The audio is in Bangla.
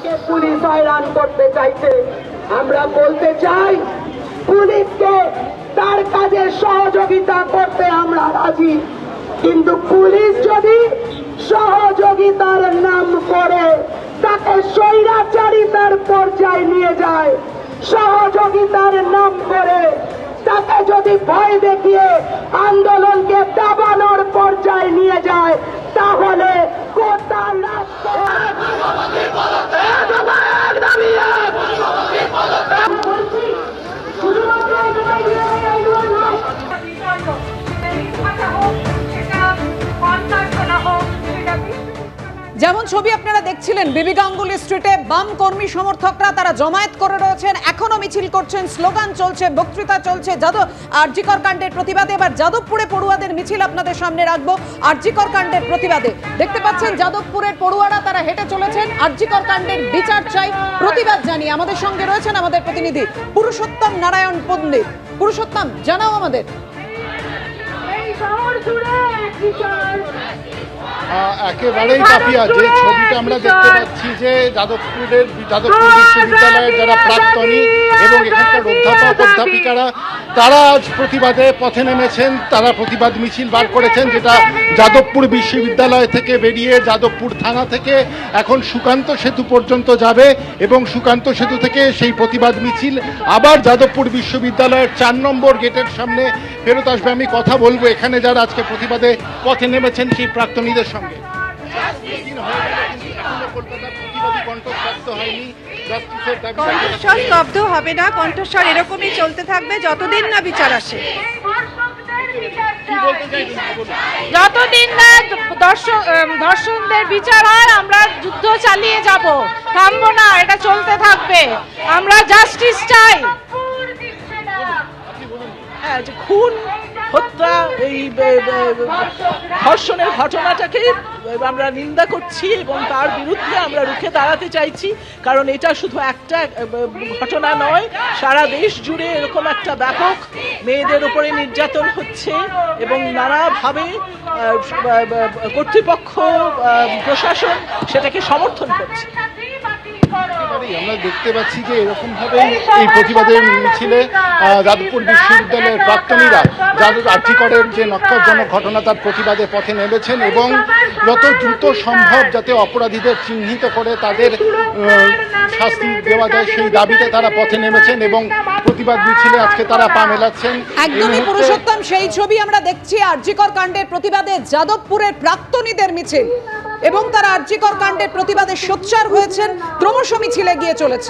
আন্দোলনকে পুলিশ হয়রান করতে চাইছে? আমরা বলতে চাই, পুলিশকে তার কাজে সহযোগিতা করতে আমরা রাজি। কিন্তু পুলিশ যদি সহযোগিতার নাম করে, তাকে স্বৈরাচারিতার পর্যায়ে নিয়ে যায়। সহযোগিতার নাম করে, তাকে যদি ভয় দেখিয়ে আন্দোলনকে যেমন ছবি আপনারা দেখছিলেন, বিবি গাঙ্গুলি স্ট্রিটে বাম কর্মী সমর্থকরা তারা জমায়েত করে রয়েছেন। এখনও মিছিল করছেন, স্লোগান চলছে, বক্তৃতা চলছে। যাদব, আরজিকর কাণ্ডের প্রতিবাদে এবার যাদবপুরে পড়ুয়াদের মিছিল আপনাদের সামনে রাখব। আরজিকর কাণ্ডের প্রতিবাদে। দেখতে পাচ্ছেন, যাদবপুরের পড়ুয়ারা তারা হেঁটে চলেছেন। আরজিকর কাণ্ডের বিচার চাই, প্রতিবাদ জানিয়ে আমাদের সঙ্গে রয়েছেন আমাদের প্রতিনিধি পুরুষোত্তম নারায়ণ পণ্ডিত। পুরুষোত্তম, জানাও আমাদের। এই শহর জুড়ে একেবারেই কাপিয়া। যে ছবিটা আমরা দেখতে পাচ্ছি যে যাদবপুরের যাদবপুর বিশ্ববিদ্যালয়ের যারা প্রাক্তনী এবং এখানকার অধ্যাপক অধ্যাপিকারা তারা আজ প্রতিবাদে পথে নেমেছেন, তারা প্রতিবাদ মিছিল বার করেছেন, যেটা যাদবপুর বিশ্ববিদ্যালয় থেকে বেরিয়ে যাদবপুর থানা থেকে এখন সুকান্ত সেতু পর্যন্ত যাবে এবং সুকান্ত সেতু থেকে সেই প্রতিবাদ মিছিল আবার যাদবপুর বিশ্ববিদ্যালয়ের চার নম্বর গেটের সামনে ফেরত আসবে। আমি কথা বলব এখানে যারা আজকে প্রতিবাদে পথে নেমেছেন সেই প্রাক্তনীদের সঙ্গে দিন হয়ে গেল কিন্তু এখনও হয়নি। কণ্ঠস্বর স্তব্ধ হবে না কণ্ঠস্বর এরকমই চলতে থাকবে যতদিন না বিচার আসে। যতদিন না দর্শক ধর্ষণদের বিচার হয় আমরা যুদ্ধ চালিয়ে যাব। থামবো না এটা চলতে থাকবে। আমরা জাস্টিস চাই। হ্যাঁ খুন হত্যা এই ধর্ষণের ঘটনাটাকে আমরা নিন্দা করছি এবং তার বিরুদ্ধে আমরা রুখে দাঁড়াতে চাইছি, কারণ এটা শুধু একটা ঘটনা নয়, সারা দেশ জুড়ে এরকম একটা ব্যাপক মেয়েদের উপরে নির্যাতন হচ্ছে এবং নানাভাবে কর্তৃপক্ষ প্রশাসন সেটাকে সমর্থন করছে। একেবারেই আমরা দেখতে পাচ্ছি যে এরকম ভাবে এই প্রতিবাদের মিছিলে যাদবপুর বিশ্ববিদ্যালয়ের প্রাক্তনীরা যাদব আর্থিকরের যে নক্ষজনক ঘটনা তার প্রতিবাদে পথে নেমেছেন এবং যত দ্রুত সম্ভব যাতে অপরাধীদের চিহ্নিত করে তাদের শাস্তি দেওয়া যায় সেই দাবিতে তারা পথে নেমেছেন এবং প্রতিবাদ মিছিলে আজকে তারা পা মেলাচ্ছেন। একদমই মুহূর্তে- পুরুষোত্তম সেই ছবি আমরা দেখছি আরজিকর কাণ্ডের প্রতিবাদে যাদবপুরের প্রাক্তনীদের মিছিল। এবং তারা আরজিকর কাণ্ডের প্রতিবাদে সোচ্চার হয়েছেন, ক্রমশ মিছিলে গিয়ে চলেছে।